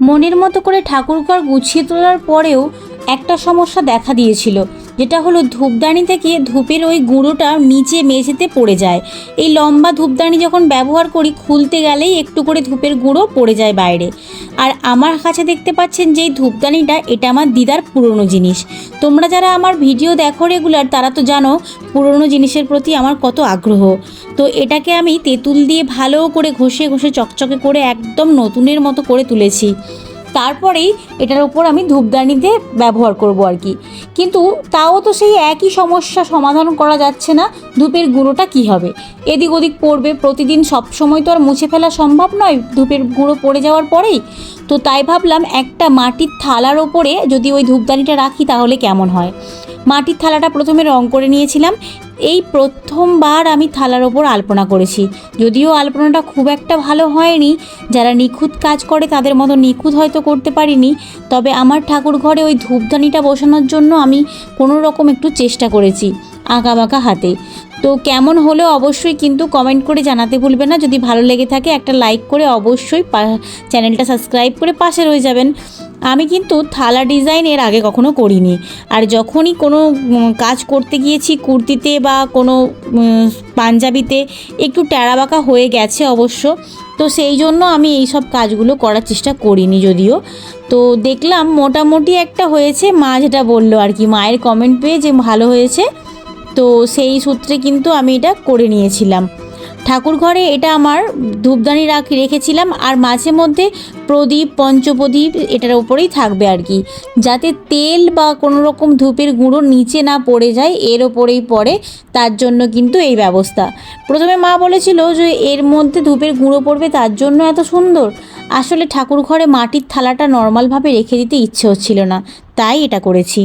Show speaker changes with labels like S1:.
S1: মনের মতো করে ঠাকুরঘর গুছিয়ে তোলার পরেও একটা সমস্যা দেখা দিয়েছিল। যেটা হলো ধূপদানি থেকে ধূপের ওই গুঁড়োটা নিচে মেঝেতে পড়ে যায়। এই লম্বা ধূপদানি যখন ব্যবহার করি, খুলতে গেলেই একটু করে ধূপের গুঁড়ো পড়ে যায় বাইরে। আর আমার কাছে দেখতে পাচ্ছেন যে ধূপদানিটা, এটা আমার দিদার পুরনো জিনিস। তোমরা যারা আমার ভিডিও দেখো রেগুলার, তারা তো জানো পুরনো জিনিসের প্রতি আমার কত আগ্রহ। তো এটাকে আমি তেঁতুল দিয়ে ভালো করে ঘষে ঘষে চকচকে করে একদম নতুনের মতো করে তুলেছি। তারপরেই এটার ওপর আমি ধূপদানিতে ব্যবহার করব আর কি। কিন্তু তাও তো সেই একই সমস্যা সমাধান করা যাচ্ছে না, ধূপের গুঁড়োটা কি হবে? এদিক ওদিক পড়বে, প্রতিদিন সব সময় তো আর মুছে ফেলা সম্ভব নয় ধূপের গুঁড়ো পড়ে যাওয়ার পরেই। তো তাই ভাবলাম একটা মাটির থালার ওপরে যদি ওই ধূপদানিটা রাখি তাহলে কেমন হয়? মাটির থালাটা প্রথমে রং করে নিয়েছিলাম। এই প্রথমবার আমি থালার ওপর আলপনা করেছি। যদিও আলপনাটা খুব একটা ভালো হয়নি, যারা নিখুঁত কাজ করে তাদের মতো নিখুঁত হয়তো করতে পারিনি, তবে আমার ঠাকুর ঘরে ওই ধূপধানিটা বসানোর জন্য আমি কোনো রকম একটু চেষ্টা করেছি আঁকা বাঁকা হাতে। তো কেমন হলো অবশ্যই কিন্তু কমেন্ট করে জানাতে ভুলবে না। যদি ভালো লেগে থাকে একটা লাইক করে অবশ্যই চ্যানেলটা সাবস্ক্রাইব করে পাশে রয়ে যাবেন। আমি কিন্তু থালা ডিজাইন এর আগে কখনো করিনি। আর যখনই কোনো কাজ করতে গিয়েছি কুর্তিতে বা কোনো পাঞ্জাবিতে, একটু ট্যাড়াবাঁকা হয়ে গেছে অবশ্য। তো সেই জন্য আমি এই সব কাজগুলো করার চেষ্টা করিনি যদিও। তো দেখলাম মোটামুটি একটা হয়েছে, মা যেটা বলল আর কি, মায়ের কমেন্ট পেয়ে যে ভালো হয়েছে। তো সেই সূত্রে কিন্তু আমি এটা করে নিয়েছিলাম। ঠাকুর ঘরে এটা আমার ধূপদানি রাখি, রেখেছিলাম আর মাঝে মধ্যে প্রদীপ, পঞ্চপ্রদীপ এটার উপরেই থাকবে আর কি। যাতে তেল বা কোনো রকম ধূপের গুঁড়ো নিচে না পড়ে যায়, এর ওপরেই পড়ে, তার জন্য কিন্তু এই ব্যবস্থা। প্রথমে মা বলেছিল যে এর মধ্যে ধূপের গুঁড়ো পড়বে, তার জন্য এত সুন্দর। আসলে ঠাকুর ঘরে মাটির থালাটা নর্মালভাবে রেখে দিতে ইচ্ছে হচ্ছিল না, তাই এটা করেছি।